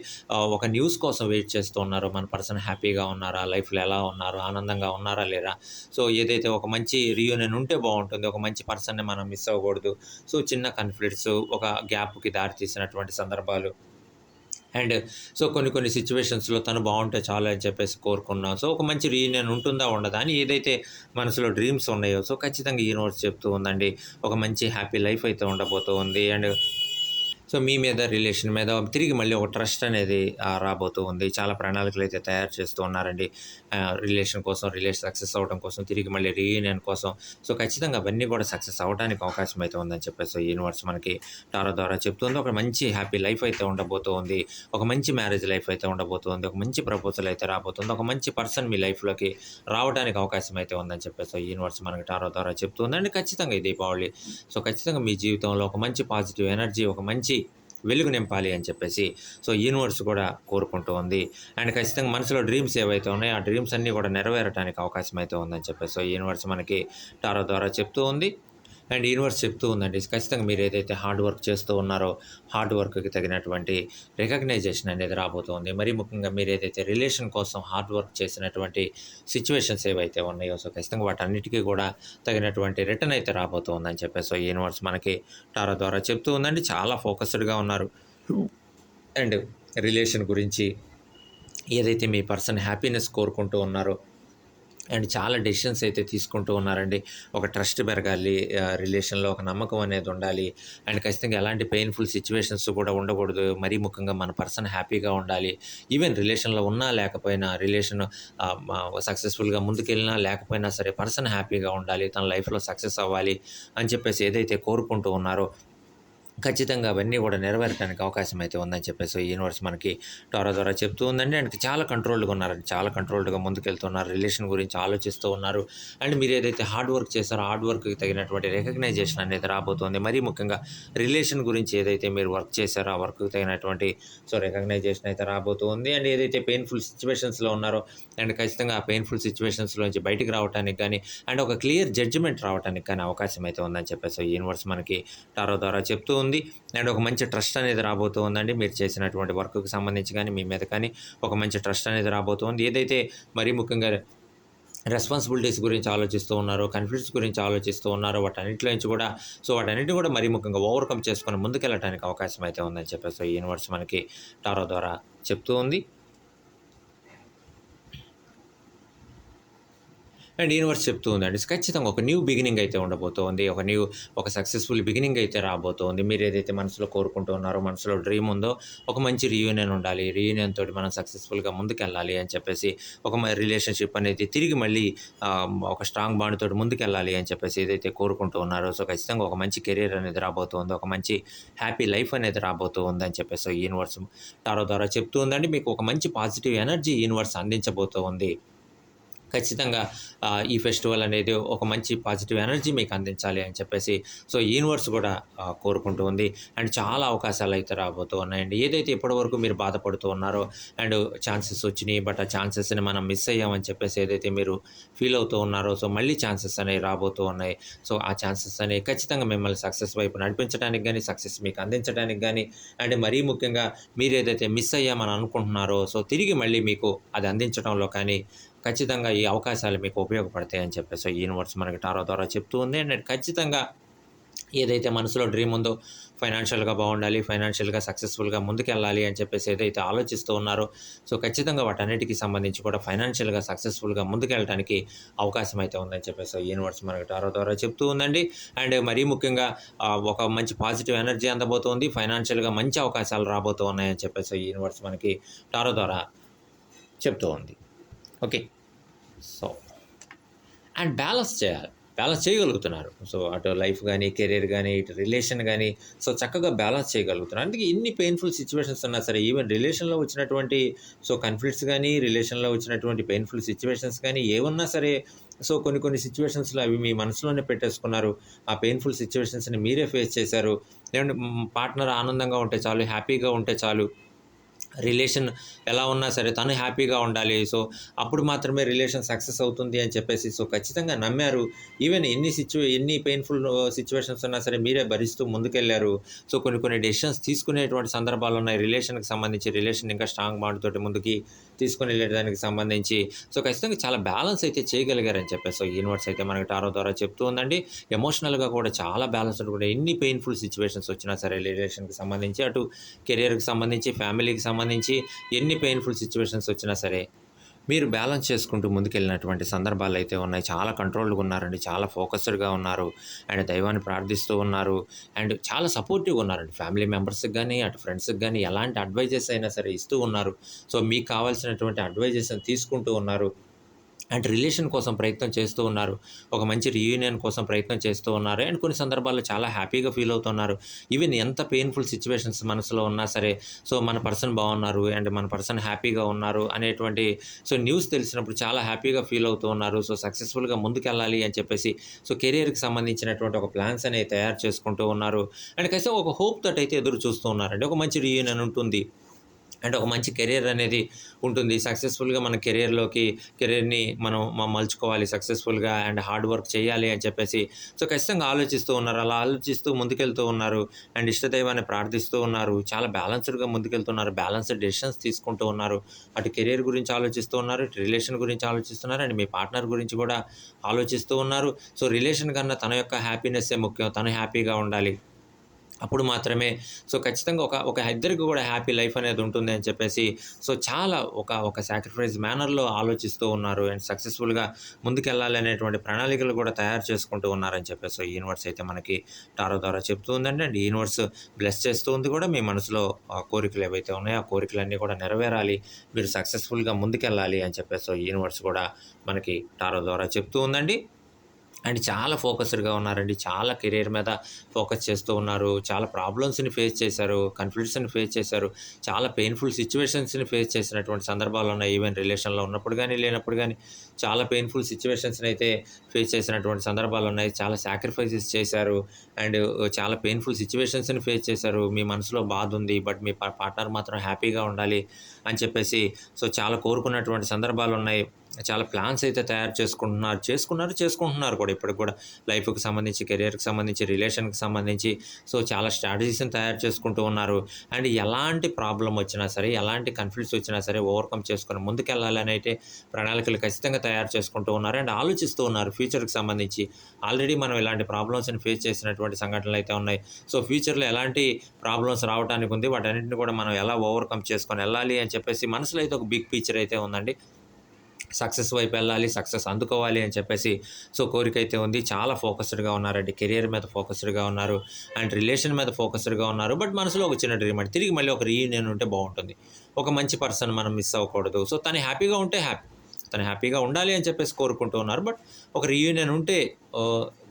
ఒక న్యూస్ కోసం వెయిట్ చేస్తూ ఉన్నారో మన పర్సన్ హ్యాపీగా ఉన్నారా లైఫ్లో ఎలా ఉన్నారో ఆనందంగా ఉన్నారా లేరా? సో ఏదైతే ఒక మంచి రీయూనియన్ ఉంటే బాగుంటుంది ఒక మంచి పర్సన్ని మనం మిస్ అవ్వకూడదు. సో చిన్న కన్ఫ్లిక్ట్స్ ఒక గ్యాప్కి దారి తీసినటువంటి సందర్భాలు అండ్ సో కొన్ని కొన్ని సిచ్యువేషన్స్లో తను బాగుంటే చాలు అని చెప్పేసి కోరుకున్నాం. సో ఒక మంచి రీయూనియన్ ఉంటుందా ఉండదా అని ఏదైతే మనసులో డ్రీమ్స్ ఉన్నాయో సో ఖచ్చితంగా ఈ యూనివర్స్ చెప్తూ ఉందండి. ఒక మంచి హ్యాపీ లైఫ్ అయితే ఉండబోతూ ఉంది. అండ్ సో మీ మీద రిలేషన్ మీద తిరిగి మళ్ళీ ఒక ట్రస్ట్ అనేది రాబోతూ ఉంది. చాలా ప్రణాళికలు అయితే తయారు చేస్తూ ఉన్నారండి. రిలేషన్ కోసం రిలేషన్ సక్సెస్ అవ్వడం కోసం తిరిగి మళ్ళీ రీయూనియన్ కోసం. సో ఖచ్చితంగా అవన్నీ కూడా సక్సెస్ అవ్వడానికి అవకాశం అయితే ఉందని చెప్పేసి యూనివర్స్ మనకి టారో ద్వారా చెప్తుంది. ఒక మంచి హ్యాపీ లైఫ్ అయితే ఉండబోతూ ఉంది. ఒక మంచి మ్యారేజ్ లైఫ్ అయితే ఉండబోతుంది. ఒక మంచి ప్రపోజల్ అయితే రాబోతుంది. ఒక మంచి పర్సన్ మీ లైఫ్లోకి రావడానికి అవకాశం అయితే ఉందని చెప్పేసి యూనివర్స్ మనకి టారో ద్వారా చెప్తుంది. అండ్ ఖచ్చితంగా ఈ దీపావళి సో ఖచ్చితంగా మీ జీవితంలో ఒక మంచి పాజిటివ్ ఎనర్జీ ఒక మంచి వెలుగు నింపాలి అని చెప్పేసి సో యూనివర్స్ కూడా కోరుకుంటూ ఉంది. అండ్ ఖచ్చితంగా మనసులో డ్రీమ్స్ ఏవైతే ఉన్నాయో ఆ డ్రీమ్స్ అన్నీ కూడా నెరవేరడానికి అవకాశం అయితే ఉందని చెప్పేసి సో యూనివర్స్ మనకి టారో ద్వారా చెప్తూ ఉంది. అండ్ యూనివర్స్ చెప్తూ ఉందండి ఖచ్చితంగా మీరు ఏదైతే హార్డ్ వర్క్ చేస్తూ ఉన్నారో హార్డ్ వర్క్కి తగినటువంటి రికగ్నైజేషన్ అనేది రాబోతుంది మరీ ముఖ్యంగా మీరు ఏదైతే రిలేషన్ కోసం హార్డ్ వర్క్ చేసినటువంటి సిచ్యువేషన్స్ ఏవైతే ఉన్నాయో సో ఖచ్చితంగా వాటన్నిటికీ కూడా తగినటువంటి రిటర్న్ అయితే రాబోతుందని చెప్పేసి సో యూనివర్స్ మనకి టారో ద్వారా చెప్తూ ఉందండి. చాలా ఫోకస్డ్గా ఉన్నారు. అండ్ రిలేషన్ గురించి ఏదైతే మీ పర్సన్ హ్యాపీనెస్ కోరుకుంటూ ఉన్నారో అండ్ చాలా డెసిషన్స్ అయితే తీసుకుంటూ ఉన్నారండి. ఒక ట్రస్ట్ పెరగాలి రిలేషన్లో ఒక నమ్మకం అనేది ఉండాలి. అండ్ ఖచ్చితంగా ఎలాంటి పెయిన్ఫుల్ సిచ్యువేషన్స్ కూడా ఉండకూడదు. మరీ ముఖ్యంగా మన పర్సన్ హ్యాపీగా ఉండాలి. ఈవెన్ రిలేషన్లో ఉన్నా లేకపోయినా రిలేషన్ సక్సెస్ఫుల్గా ముందుకెళ్ళినా లేకపోయినా సరే పర్సన్ హ్యాపీగా ఉండాలి. తన లైఫ్లో సక్సెస్ అవ్వాలి అని చెప్పేసి ఏదైతే కోరుకుంటూ ఉన్నారో ఖచ్చితంగా అవన్నీ కూడా నెరవేరడానికి అవకాశం అయితే ఉందని చెప్పేసి యూనివర్స్ మనకి టారో ద్వారా చెప్తూ ఉందండి. అండ్ చాలా కంట్రోల్డ్గా ఉన్నారండి. చాలా కంట్రోల్డ్గా ముందుకెళ్తున్నారు. రిలేషన్ గురించి ఆలోచిస్తూ ఉన్నారు. అండ్ మీరు ఏదైతే హార్డ్ వర్క్ చేస్తారో హార్డ్ వర్క్కి తగినటువంటి రికగ్నైజేషన్ అనేది రాబోతుంది. మరీ ముఖ్యంగా రిలేషన్ గురించి ఏదైతే మీరు వర్క్ చేశారో ఆ వర్క్కి తగినటువంటి సో రికగ్నైజేషన్ అయితే రాబోతుంది. అండ్ ఏదైతే పెయిన్ఫుల్ సిచ్యువేషన్స్లో ఉన్నారో అండ్ ఖచ్చితంగా ఆ పెయిన్ఫుల్ సిచ్యువేషన్స్లోంచి బయటికి రావడానికి కానీ అండ్ ఒక క్లియర్ జడ్జిమెంట్ రావడానికి కానీ అవకాశం అయితే ఉందని చెప్పేసి యూనివర్స్ మనకి టారో ద్వారా చెప్తూ ఉంది. అండ్ ఒక మంచి ట్రస్ట్ అనేది రాబోతూ ఉందండి. మీరు చేసినటువంటి వర్క్కి సంబంధించి కానీ మీ మీద కానీ ఒక మంచి ట్రస్ట్ అనేది రాబోతుంది ఏదైతే మరీ ముఖ్యంగా రెస్పాన్సిబిలిటీస్ గురించి ఆలోచిస్తూ ఉన్నారు కన్ఫ్లిక్ట్స్ గురించి ఆలోచిస్తూ ఉన్నారు వాటన్నిటిలో నుంచి కూడా సో వాటన్నిటిని కూడా మరీ ముఖ్యంగా ఓవర్కమ్ చేసుకొని ముందుకెళ్ళడానికి అవకాశం అయితే ఉందని చెప్పేసి ఈ యూనివర్స్ మనకి టారో ద్వారా చెప్తూ ఉంది. అండ్ యూనివర్స్ చెప్తూ ఉందండి ఖచ్చితంగా ఒక న్యూ బిగినింగ్ అయితే ఉండబోతోంది ఒక న్యూ ఒక సక్సెస్ఫుల్ బిగినింగ్ అయితే రాబోతోంది. మీరు ఏదైతే మనసులో కోరుకుంటూ ఉన్నారో మనసులో డ్రీమ్ ఉందో ఒక మంచి రీయూనియన్ ఉండాలి. రీయూనియన్ తోటి మనం సక్సెస్ఫుల్గా ముందుకెళ్ళాలి అని చెప్పేసి ఒక రిలేషన్షిప్ అనేది తిరిగి మళ్ళీ ఒక స్ట్రాంగ్ బాండ్ తోటి ముందుకెళ్ళాలి అని చెప్పేసి ఏదైతే కోరుకుంటూ ఉన్నారో సో ఖచ్చితంగా ఒక మంచి కెరీర్ అనేది రాబోతుంది ఒక మంచి హ్యాపీ లైఫ్ అనేది రాబోతూ ఉందని చెప్పేసి యూనివర్స్ టారో ద్వారా చెప్తూ ఉందండి. మీకు ఒక మంచి పాజిటివ్ ఎనర్జీ యూనివర్స్ అందించబోతూ ఉంది ఖచ్చితంగా ఈ ఫెస్టివల్ అనేది ఒక మంచి పాజిటివ్ ఎనర్జీ మీకు అందించాలి అని చెప్పేసి సో యూనివర్స్ కూడా కోరుకుంటూ ఉంది. అండ్ చాలా అవకాశాలు అయితే రాబోతూ ఉన్నాయండి. ఏదైతే ఇప్పటివరకు మీరు బాధపడుతూ ఉన్నారో అండ్ ఛాన్సెస్ వచ్చినాయి బట్ ఆ ఛాన్సెస్ని మనం మిస్ అయ్యామని చెప్పేసి ఏదైతే మీరు ఫీల్ అవుతూ ఉన్నారో సో మళ్ళీ ఛాన్సెస్ అనేవి రాబోతూ ఉన్నాయి. సో ఆ ఛాన్సెస్ అనేవి ఖచ్చితంగా మిమ్మల్ని సక్సెస్ వైపు నడిపించడానికి కానీ సక్సెస్ మీకు అందించడానికి కానీ అండ్ మరీ ముఖ్యంగా మీరు ఏదైతే మిస్ అయ్యామని అనుకుంటున్నారో సో తిరిగి మళ్ళీ మీకు అది అందించడంలో కానీ ఖచ్చితంగా ఈ అవకాశాలు మీకు ఉపయోగపడతాయి అని చెప్పేసి ఈ యూనివర్స్ మనకి టారో ద్వారా చెప్తూ ఉంది. అండ్ ఖచ్చితంగా ఏదైతే మనసులో డ్రీమ్ ఉందో ఫైనాన్షియల్గా బాగుండాలి ఫైనాన్షియల్గా సక్సెస్ఫుల్గా ముందుకెళ్ళాలి అని చెప్పేసి ఏదైతే ఆలోచిస్తూ ఉన్నారో సో ఖచ్చితంగా వాటన్నిటికి సంబంధించి కూడా ఫైనాన్షియల్గా సక్సెస్ఫుల్గా ముందుకెళ్ళడానికి అవకాశం అయితే ఉందని చెప్పేసి యూనివర్స్ మనకి టారో ద్వారా చెప్తూ ఉందండి. అండ్ మరీ ముఖ్యంగా ఒక మంచి పాజిటివ్ ఎనర్జీ అందబోతోంది ఫైనాన్షియల్గా మంచి అవకాశాలు రాబోతూ ఉన్నాయని చెప్పేసి యూనివర్స్ మనకి టారో ద్వారా చెప్తూ ఉంది. ఓకే. సో అండ్ బ్యాలెన్స్ చేయాలి. బ్యాలెన్స్ చేయగలుగుతున్నారు. సో అటు లైఫ్ కానీ కెరీర్ కానీ ఇటు రిలేషన్ కానీ సో చక్కగా బ్యాలెన్స్ చేయగలుగుతున్నారు. అందుకే ఎన్ని పెయిన్ఫుల్ సిచ్యువేషన్స్ ఉన్నా సరే ఈవెన్ రిలేషన్లో వచ్చినటువంటి సో కన్ఫ్లిక్ట్స్ కానీ రిలేషన్లో వచ్చినటువంటి పెయిన్ఫుల్ సిచ్యువేషన్స్ కానీ ఏమన్నా సరే సో కొన్ని కొన్ని సిచ్యువేషన్స్లో అవి మీ మనసులోనే పెట్టేసుకున్నారు. ఆ పెయిన్ఫుల్ సిచ్యువేషన్స్ని మీరే ఫేస్ చేశారు. లేదంటే పార్ట్నర్ ఆనందంగా ఉంటే చాలు హ్యాపీగా ఉంటే చాలు రిలేషన్ ఎలా ఉన్నా సరే తను హ్యాపీగా ఉండాలి. సో అప్పుడు మాత్రమే రిలేషన్ సక్సెస్ అవుతుంది అని చెప్పేసి సో ఖచ్చితంగా నమ్మారు. ఈవెన్ ఎన్ని సిచ్యు ఎన్ని పెయిన్ఫుల్ సిచ్యువేషన్స్ uh, ఉన్నా సరే మీరే భరిస్తూ ముందుకెళ్ళారు సో కొన్ని కొన్ని డెసిషన్స్ తీసుకునేటువంటి సందర్భాలు ఉన్నాయి. రిలేషన్కి సంబంధించి రిలేషన్ ఇంకా స్ట్రాంగ్ బాండ్ తోటి ముందుకి తీసుకుని వెళ్ళడానికి సంబంధించి. సో ఖచ్చితంగా చాలా బ్యాలెన్స్ అయితే చేయగలిగారని చెప్పేసి సో యూనివర్స్ అయితే మనకి టారో ద్వారా చెప్తూ ఉందండి. ఎమోషనల్గా కూడా చాలా బ్యాలెన్స్ కూడా ఎన్ని పెయిన్ఫుల్ సిచ్యువేషన్స్ వచ్చినా సరే రిలేషన్కి సంబంధించి అటు కెరియర్కి సంబంధించి ఫ్యామిలీకి సంబంధించి ఎన్ని పెయిన్ఫుల్ సిచ్యువేషన్స్ వచ్చినా సరే మీరు బ్యాలెన్స్ చేసుకుంటూ ముందుకెళ్ళినటువంటి సందర్భాలు అయితే ఉన్నాయి. చాలా కంట్రోల్డ్గా ఉన్నారండి. చాలా ఫోకస్డ్గా ఉన్నారు. అండ్ దైవాన్ని ప్రార్థిస్తూ ఉన్నారు. అండ్ చాలా సపోర్టివ్గా ఉన్నారండి. ఫ్యామిలీ మెంబర్స్కి కానీ అటు ఫ్రెండ్స్కి కానీ ఎలాంటి అడ్వైజెస్ అయినా సరే ఇస్తూ ఉన్నారు. సో మీకు కావాల్సినటువంటి అడ్వైజెస్ తీసుకుంటూ ఉన్నారు. అండ్ రిలేషన్ కోసం ప్రయత్నం చేస్తూ ఉన్నారు. ఒక మంచి రీయూనియన్ కోసం ప్రయత్నం చేస్తూ ఉన్నారు. అండ్ కొన్ని సందర్భాల్లో చాలా హ్యాపీగా ఫీల్ అవుతున్నారు. ఈవెన్ ఎంత పెయిన్ఫుల్ సిచ్యువేషన్స్ మనసులో ఉన్నా సరే సో మన పర్సన్ బాగున్నారు అండ్ మన పర్సన్ హ్యాపీగా ఉన్నారు అనేటువంటి సో న్యూస్ తెలిసినప్పుడు చాలా హ్యాపీగా ఫీల్ అవుతూ ఉన్నారు. సో సక్సెస్ఫుల్గా ముందుకెళ్ళాలి అని చెప్పేసి సో కెరియర్కి సంబంధించినటువంటి ఒక ప్లాన్స్ అనేవి తయారు చేసుకుంటూ ఉన్నారు. అండ్ కనీసం ఒక హోప్ తోటి అయితే ఎదురు చూస్తూ ఉన్నారండి. ఒక మంచి రీయూనియన్ ఉంటుంది. అండ్ ఒక మంచి కెరీర్ అనేది ఉంటుంది. సక్సెస్ఫుల్గా మన కెరీర్లోకి కెరీర్ని మనం మలుచుకోవాలి. సక్సెస్ఫుల్గా అండ్ హార్డ్ వర్క్ చేయాలి అని చెప్పేసి. సో ఖచ్చితంగా ఆలోచిస్తూ ఉన్నారు. అలా ఆలోచిస్తూ ముందుకెళ్తూ ఉన్నారు. అండ్ ఇష్టదైవాన్ని ప్రార్థిస్తూ ఉన్నారు. చాలా బ్యాలెన్స్డ్గా ముందుకెళ్తున్నారు. బ్యాలెన్స్డ్ డెసిషన్స్ తీసుకుంటూ ఉన్నారు. అటు కెరీర్ గురించి ఆలోచిస్తూ ఉన్నారు. ఇటు రిలేషన్ గురించి ఆలోచిస్తున్నారు. అండ్ మీ పార్ట్నర్ గురించి కూడా ఆలోచిస్తూ ఉన్నారు. సో రిలేషన్ కన్నా తన యొక్క హ్యాపీనెస్సే ముఖ్యం. తను హ్యాపీగా ఉండాలి. అప్పుడు మాత్రమే. సో ఖచ్చితంగా ఒక ఒక ఇద్దరికి కూడా హ్యాపీ లైఫ్ అనేది ఉంటుంది అని చెప్పేసి సో చాలా ఒక ఒక సాక్రిఫైస్ మేనర్లో ఆలోచిస్తూ ఉన్నారు అండ్ సక్సెస్ఫుల్గా ముందుకెళ్ళాలి అనేటువంటి ప్రణాళికలు కూడా తయారు చేసుకుంటూ ఉన్నారని చెప్పేసి సో యూనివర్స్ అయితే మనకి టారో ద్వారా చెప్తూ ఉందండి. అండ్ యూనివర్స్ బ్లెస్ చేస్తూ ఉంది కూడా మీ మనసులో ఆ కోరికలు ఏవైతే ఉన్నాయో ఆ కోరికలన్నీ కూడా నెరవేరాలి. మీరు సక్సెస్ఫుల్గా ముందుకెళ్ళాలి అని చెప్పేసి సో యూనివర్స్ కూడా మనకి టారో ద్వారా చెప్తూ ఉందండి. అండ్ చాలా ఫోకస్డ్గా ఉన్నారండి. చాలా కెరీర్ మీద ఫోకస్ చేస్తూ ఉన్నారు. చాలా ప్రాబ్లమ్స్ని ఫేస్ చేశారు. కన్ఫ్లిక్ట్స్ని ఫేస్ చేశారు. చాలా పెయిన్ఫుల్ సిచ్యువేషన్స్ని ఫేస్ చేసినటువంటి సందర్భాలు ఉన్నాయి. ఈవెన్ రిలేషన్లో ఉన్నప్పుడు కానీ లేనప్పుడు కానీ చాలా పెయిన్ఫుల్ సిచ్యువేషన్స్ని అయితే ఫేస్ చేసినటువంటి సందర్భాలు ఉన్నాయి. చాలా సాక్రిఫైసెస్ చేశారు. అండ్ చాలా పెయిన్ఫుల్ సిచ్యువేషన్స్ని ఫేస్ చేశారు. మీ మనసులో బాధ ఉంది బట్ మీ పార్ట్నర్ మాత్రం హ్యాపీగా ఉండాలి అని చెప్పేసి సో చాలా కోరుకున్నటువంటి సందర్భాలు ఉన్నాయి. చాలా ప్లాన్స్ అయితే తయారు చేసుకుంటున్నారు. చేసుకున్నారు చేసుకుంటున్నారు కూడా. ఇప్పటికి కూడా లైఫ్కి సంబంధించి కెరియర్కి సంబంధించి రిలేషన్కి సంబంధించి. సో చాలా స్ట్రాటజీస్ని తయారు చేసుకుంటూ ఉన్నారు. అండ్ ఎలాంటి ప్రాబ్లం వచ్చినా సరే ఎలాంటి కన్ఫ్లిక్ట్స్ వచ్చినా సరే ఓవర్కమ్ చేసుకొని ముందుకెళ్ళాలని అయితే ప్రణాళికలు ఖచ్చితంగా తయారు చేసుకుంటూ ఉన్నారు. అండ్ ఆలోచిస్తూ ఉన్నారు ఫ్యూచర్కి సంబంధించి. ఆల్రెడీ మనం ఇలాంటి ప్రాబ్లమ్స్ని ఫేస్ చేసినటువంటి సంఘటనలు అయితే ఉన్నాయి. సో ఫ్యూచర్లో ఎలాంటి ప్రాబ్లమ్స్ రావడానికి ఉంది? వాటన్నింటిని కూడా మనం ఎలా ఓవర్కమ్ చేసుకొని వెళ్ళాలి అని చెప్పేసి మనసులో అయితే ఒక బిగ్ పిక్చర్ అయితే ఉందండి. సక్సెస్ వైపు వెళ్ళాలి సక్సెస్ అందుకోవాలి అని చెప్పేసి సో కోరిక అయితే ఉంది. చాలా ఫోకస్డ్గా ఉన్నారండి కెరియర్ మీద ఫోకస్డ్గా ఉన్నారు. అండ్ రిలేషన్ మీద ఫోకస్డ్గా ఉన్నారు. బట్ మనసులో ఒక చిన్న డ్రీమ్ అండి. తిరిగి మళ్ళీ ఒక రీయూనియన్ ఉంటే బాగుంటుంది. ఒక మంచి పర్సన్ మనం మిస్ అవ్వకూడదు. సో తను హ్యాపీగా ఉంటే హ్యాపీ తను హ్యాపీగా ఉండాలి అని చెప్పేసి కోరుకుంటూ ఉన్నారు. బట్ ఒక రీయూనియన్ ఉంటే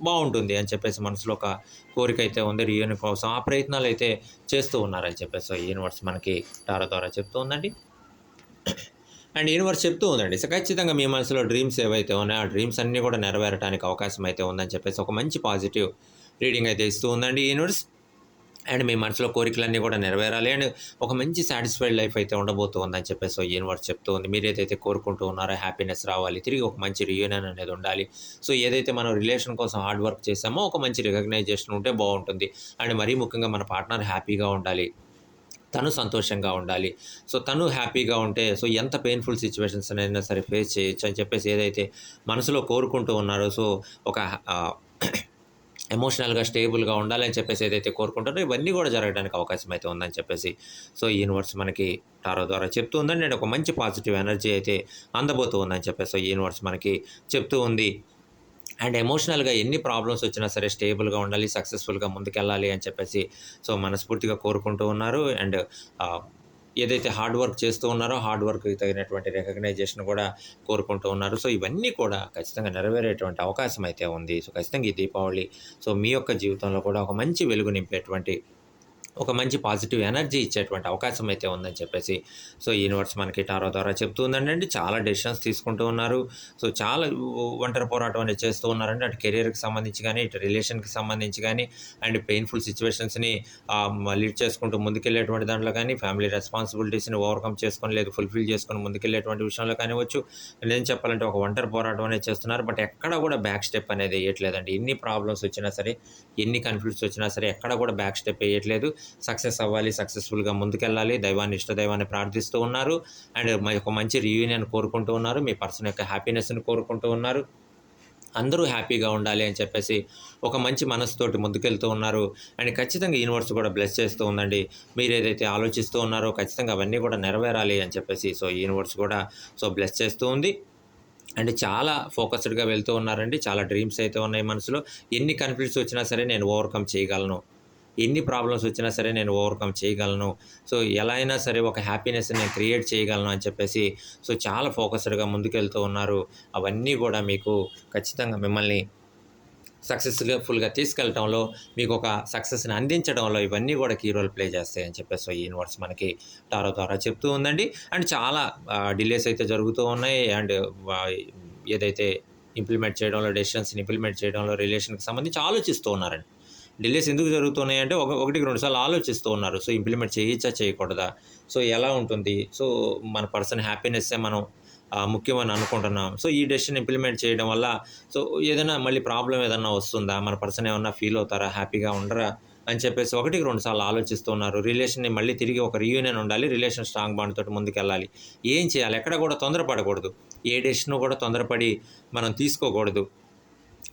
బాగుంటుంది అని చెప్పేసి మనసులో ఒక కోరిక అయితే ఉంది. రీయూనియన్ కోసం ఆ ప్రయత్నాలు అయితే చేస్తూ ఉన్నారని చెప్పేసి యూనివర్స్ మనకి టారా ద్వారా చెప్తూ ఉందండి. అండ్ యూనివర్స్ చెప్తూ ఉందండి సో ఖచ్చితంగా మీ మనసులో డ్రీమ్స్ ఏవైతే ఉన్నాయో ఆ డ్రీమ్స్ అన్నీ కూడా నెరవేరడానికి అవకాశం అయితే ఉందని చెప్పేసి ఒక మంచి పాజిటివ్ రీడింగ్ అయితే ఇస్తూ ఉందండి యూనివర్స్. అండ్ మీ మనసులో కోరికలన్నీ కూడా నెరవేరాలి. అండ్ ఒక మంచి సాటిస్ఫైడ్ లైఫ్ అయితే ఉండబోతుందని చెప్పేసి యూనివర్స్ చెప్తూ ఉంది. మీరు ఏదైతే కోరుకుంటూ ఉన్నారో హ్యాపీనెస్ రావాలి. తిరిగి ఒక మంచి రియూనియన్ అనేది ఉండాలి. సో ఏదైతే మనం రిలేషన్ కోసం హార్డ్ వర్క్ చేసామో ఒక మంచి రికగ్నైజేషన్ ఉంటే బాగుంటుంది. అండ్ మరీ ముఖ్యంగా మన పార్ట్నర్ హ్యాపీగా ఉండాలి. తను సంతోషంగా ఉండాలి. సో తను హ్యాపీగా ఉంటే సో ఎంత పెయిన్ఫుల్ సిచ్యువేషన్స్ అయినా సరే ఫేస్ చేయొచ్చు అని చెప్పేసి ఏదైతే మనసులో కోరుకుంటూ ఉన్నారో సో ఒక ఎమోషనల్గా స్టేబుల్గా ఉండాలని చెప్పేసి ఏదైతే కోరుకుంటారో ఇవన్నీ కూడా జరగడానికి అవకాశం అయితే ఉందని చెప్పేసి సో ఈ యూనివర్స్ మనకి టారో ద్వారా చెప్తూ ఉందని నేను ఒక మంచి పాజిటివ్ ఎనర్జీ అయితే అందబోతూ ఉందని చెప్పేసి సో ఈ యూనివర్స్ మనకి చెప్తూ ఉంది. అండ్ ఎమోషనల్గా ఎన్ని ప్రాబ్లమ్స్ వచ్చినా సరే స్టేబుల్గా ఉండాలి సక్సెస్ఫుల్గా ముందుకెళ్ళాలి అని చెప్పేసి సో మనస్ఫూర్తిగా కోరుకుంటూ ఉన్నారు. అండ్ ఏదైతే హార్డ్ వర్క్ చేస్తూ ఉన్నారో హార్డ్ వర్క్ తగినటువంటి రికగ్నైజేషన్ కూడా కోరుకుంటూ ఉన్నారు. సో ఇవన్నీ కూడా ఖచ్చితంగా నెరవేరేటువంటి అవకాశం అయితే ఉంది. సో ఖచ్చితంగా ఈ దీపావళి సో మీ యొక్క జీవితంలో కూడా ఒక మంచి వెలుగు నింపేటువంటి ఒక మంచి పాజిటివ్ ఎనర్జీ ఇచ్చేటువంటి అవకాశం అయితే ఉందని చెప్పేసి సో యూనివర్స్ మనకి టారో ద్వారా చెప్తూ ఉందండి. చాలా డెసిషన్స్ తీసుకుంటూ ఉన్నారు. సో చాలా ఒంటరి పోరాటం అనేది చేస్తూ ఉన్నారండి. అటు కెరియర్కి సంబంధించి కానీ ఇటు రిలేషన్కి సంబంధించి కానీ అండ్ పెయిన్ఫుల్ సిచ్యువేషన్స్ని లీడ్ చేసుకుంటూ ముందుకెళ్ళేటువంటి దాంట్లో కానీ ఫ్యామిలీ రెస్పాన్సిబిలిటీస్ని ఓవర్కమ్ చేసుకొని లేదు ఫుల్ఫిల్ చేసుకొని ముందుకెళ్ళేటువంటి విషయంలో కానివచ్చు నేను చెప్పాలంటే ఒక ఒంటరి పోరాటం అనేది చేస్తున్నారు. బట్ ఎక్కడ కూడా బ్యాక్ స్టెప్ అనేది వేయట్లేదండి. ఎన్ని ప్రాబ్లమ్స్ వచ్చినా సరే ఎన్ని కన్ఫ్లిక్ట్స్ వచ్చినా సరే ఎక్కడ కూడా బ్యాక్ స్టెప్ వేయట్లేదు. సక్సెస్ అవ్వాలి సక్సెస్ఫుల్గా ముందుకెళ్ళాలి. దైవాన్ని ఇష్ట దైవాన్ని ప్రార్థిస్తూ ఉన్నారు. అండ్ ఒక మంచి రియూనియన్ కోరుకుంటూ ఉన్నారు. మీ పర్సన్ యొక్క హ్యాపీనెస్ని కోరుకుంటూ ఉన్నారు. అందరూ హ్యాపీగా ఉండాలి అని చెప్పేసి ఒక మంచి మనసుతోటి ముందుకెళ్తూ ఉన్నారు. అండ్ ఖచ్చితంగా యూనివర్స్ కూడా బ్లెస్ చేస్తూ ఉందండి. మీరు ఏదైతే ఆలోచిస్తూ ఉన్నారో ఖచ్చితంగా అవన్నీ కూడా నెరవేరాలి అని చెప్పేసి సో యూనివర్స్ కూడా సో బ్లెస్ చేస్తూ ఉంది. అండ్ చాలా ఫోకస్డ్గా వెళ్తూ ఉన్నారండి. చాలా డ్రీమ్స్ అయితే ఉన్నాయి మనసులో. ఎన్ని కన్ఫ్లిక్ట్స్ వచ్చినా సరే నేను ఓవర్కమ్ చేయగలను. ఎన్ని ప్రాబ్లమ్స్ వచ్చినా సరే నేను ఓవర్కమ్ చేయగలను. సో ఎలా అయినా సరే ఒక హ్యాపీనెస్ నేను క్రియేట్ చేయగలను అని చెప్పేసి సో చాలా ఫోకస్డ్గా ముందుకెళ్తూ ఉన్నారు. అవన్నీ కూడా మీకు ఖచ్చితంగా మిమ్మల్ని సక్సెస్ఫుల్గా తీసుకెళ్ళటంలో మీకు ఒక సక్సెస్ని అందించడంలో ఇవన్నీ కూడా కీ రోల్ ప్లే చేస్తాయని చెప్పేసి సో ఈ యూనివర్స్ మనకి టారో ద్వారా చెప్తూ ఉందండి. అండ్ చాలా డిలేస్ అయితే జరుగుతూ ఉన్నాయి. అండ్ ఏదైతే ఇంప్లిమెంట్ చేయడంలో డెసిషన్స్ని ఇంప్లిమెంట్ చేయడంలో రిలేషన్కి సంబంధించి ఆలోచిస్తూ ఉన్నారండి. డిలేస్ ఎందుకు జరుగుతున్నాయి అంటే ఒక ఒకటికి రెండు సార్లు ఆలోచిస్తూ ఉన్నారు. సో ఇంప్లిమెంట్ చేయొచ్చా చేయకూడదా? సో ఎలా ఉంటుంది? సో మన పర్సన్ హ్యాపీనెస్సే మనం ముఖ్యమని అనుకుంటున్నాం. సో ఈ డెసిషన్ ఇంప్లిమెంట్ చేయడం వల్ల సో ఏదైనా మళ్ళీ ప్రాబ్లం ఏదైనా వస్తుందా? మన పర్సన్ ఏమన్నా ఫీల్ అవుతారా? హ్యాపీగా ఉండరా? అని చెప్పేసి ఒకటికి రెండు సార్లు ఆలోచిస్తూ ఉన్నారు. రిలేషన్ని మళ్ళీ తిరిగి ఒక రీయూనియన్ ఉండాలి. రిలేషన్ స్ట్రాంగ్ బాండ్ తోటి ముందుకెళ్ళాలి. ఏం చేయాలి? ఎక్కడ కూడా తొందరపడకూడదు. ఏ డెసిషన్ కూడా తొందరపడి మనం తీసుకోకూడదు.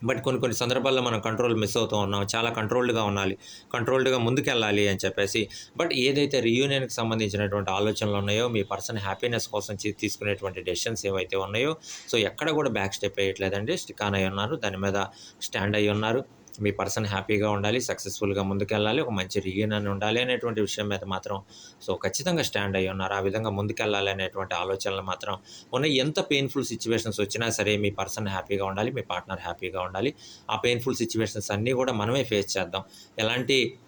బట్ కొన్ని కొన్ని సందర్భాల్లో మనం కంట్రోల్ మిస్ అవుతూ ఉన్నాం చాలా కంట్రోల్డ్గా ఉండాలి కంట్రోల్డ్గా ముందుకెళ్ళాలి అని చెప్పేసి. బట్ ఏదైతే రీయూనియన్కి సంబంధించినటువంటి ఆలోచనలు ఉన్నాయో మీ పర్సన్ హ్యాపీనెస్ కోసం తీసుకునేటువంటి డెసిషన్స్ ఏవైతే ఉన్నాయో సో ఎక్కడ కూడా బ్యాక్ స్టెప్ వేయట్లేదండి. స్టిక్ ఆన్ అయి ఉన్నారు. దాని మీద స్టాండ్ అయి ఉన్నారు. మీ పర్సన్ హ్యాపీగా ఉండాలి సక్సెస్ఫుల్గా ముందుకెళ్ళాలి ఒక మంచి రీయూనియన్ ఉండాలి అనేటువంటి విషయం మీద మాత్రం సో ఖచ్చితంగా స్టాండ్ అయి ఉన్నారు. ఆ విధంగా ముందుకెళ్ళాలి అనేటువంటి ఆలోచనలు మాత్రం ఉన్న ఎంత పెయిన్ఫుల్ సిచ్యువేషన్స్ వచ్చినా సరే మీ పర్సన్ హ్యాపీగా ఉండాలి మీ పార్ట్నర్ హ్యాపీగా ఉండాలి. ఆ పెయిన్ఫుల్ సిచ్యువేషన్స్ అన్నీ కూడా మనమే ఫేస్ చేద్దాం. ఎలాంటి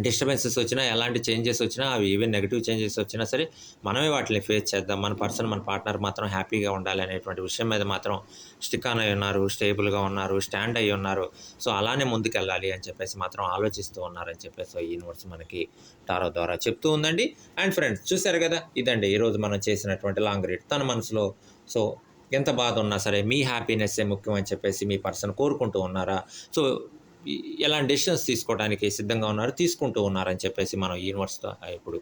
డిస్టర్బెన్సెస్ వచ్చినా ఎలాంటి చేంజెస్ వచ్చినా అవి ఈవెన్ నెగిటివ్ చేంజెస్ వచ్చినా సరే మనమే వాటిని ఫేస్ చేద్దాం. మన పర్సన్ మన పార్ట్నర్ మాత్రం హ్యాపీగా ఉండాలి అనేటువంటి విషయం మీద మాత్రం స్టిక్ ఆన్ అయి ఉన్నారు స్టేబుల్గా ఉన్నారు స్టాండ్ అయి ఉన్నారు. సో అలానే ముందుకెళ్ళాలి అని చెప్పేసి మాత్రం ఆలోచిస్తూ ఉన్నారని చెప్పేసి ఈ యూనివర్స్ మనకి టారో ద్వారా చెప్తూ ఉందండి. అండ్ ఫ్రెండ్స్ చూశారు కదా? ఇదండి ఈరోజు మనం చేసినటువంటి లాంగ్ రీడ్ తన మనసులో సో ఎంత బాధ ఉన్నా సరే మీ హ్యాపీనెస్సే ముఖ్యం అని చెప్పేసి మీ పర్సన్ కోరుకుంటూ ఉన్నారా? సో ఎలాంటి డెసిషన్స్ తీసుకోవడానికి సిద్ధంగా ఉన్నారు తీసుకుంటూ ఉన్నారని చెప్పేసి మనం యూనివర్స్తో ఇప్పుడు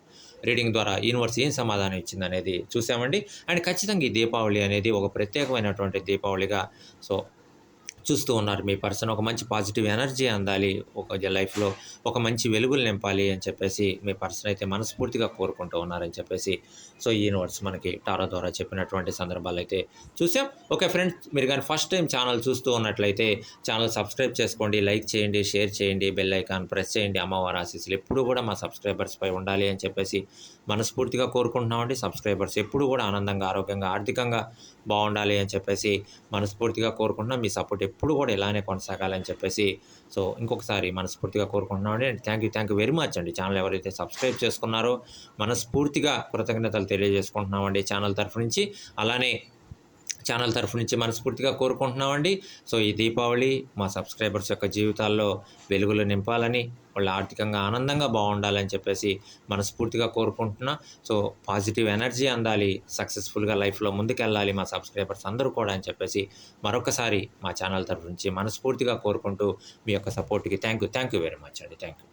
రీడింగ్ ద్వారా యూనివర్స్ ఏం సమాధానం ఇచ్చింది అనేది చూసామండి. అండ్ ఖచ్చితంగా ఈ దీపావళి అనేది ఒక ప్రత్యేకమైనటువంటి దీపావళిగా సో చూస్తూ ఉన్నారు. మీ పర్సన్ ఒక మంచి పాజిటివ్ ఎనర్జీ అందాలి. ఒక లైఫ్లో ఒక మంచి వెలుగులు నింపాలి అని చెప్పేసి మీ పర్సన్ అయితే మనస్ఫూర్తిగా కోరుకుంటూ ఉన్నారని చెప్పేసి సో ఈ యూనివర్స్ మనకి టారా ద్వారా చెప్పినటువంటి సందర్భాలు అయితే చూసాం. ఓకే ఫ్రెండ్స్ మీరు కానీ ఫస్ట్ టైం ఛానల్ చూస్తూ ఉన్నట్లయితే ఛానల్ సబ్స్క్రైబ్ చేసుకోండి లైక్ చేయండి షేర్ చేయండి బెల్ ఐకాన్ ప్రెస్ చేయండి. అమ్మవారి ఆశీస్సులు ఎప్పుడు కూడా మా సబ్స్క్రైబర్స్ పై ఉండాలి అని చెప్పేసి మనస్ఫూర్తిగా కోరుకుంటున్నామండి సబ్స్క్రైబర్స్ ఎప్పుడు కూడా ఆనందంగా ఆరోగ్యంగా ఆర్థికంగా బాగుండాలి అని చెప్పేసి మనస్ఫూర్తిగా కోరుకుంటున్నాం. మీ సపోర్ట్ ఎప్పుడు కూడా ఇలానే కొనసాగాలని చెప్పేసి సో ఇంకొకసారి మనస్ఫూర్తిగా కోరుకుంటున్నామండి thank you thank you very much అండి. ఛానల్ ఎవరైతే సబ్స్క్రైబ్ చేసుకున్నారో మనస్ఫూర్తిగా కృతజ్ఞతలు తెలియజేసుకుంటున్నామండి ఛానల్ తరఫు నుంచి. అలానే ఛానల్ తరఫు నుంచి మనస్ఫూర్తిగా కోరుకుంటున్నామండి సో ఈ దీపావళి మా సబ్స్క్రైబర్స్ యొక్క జీవితాల్లో వెలుగులు నింపాలని వాళ్ళు ఆర్థికంగా ఆనందంగా బాగుండాలని చెప్పేసి మనస్ఫూర్తిగా కోరుకుంటున్నా. సో పాజిటివ్ ఎనర్జీ అందాలి సక్సెస్ఫుల్గా లైఫ్లో ముందుకెళ్ళాలి మా సబ్స్క్రైబర్స్ అందరూ కూడా అని చెప్పేసి మరొకసారి మా ఛానల్ తరఫు నుంచి మనస్ఫూర్తిగా కోరుకుంటూ మీ యొక్క సపోర్ట్కి thank you thank you very much అండి. Thank you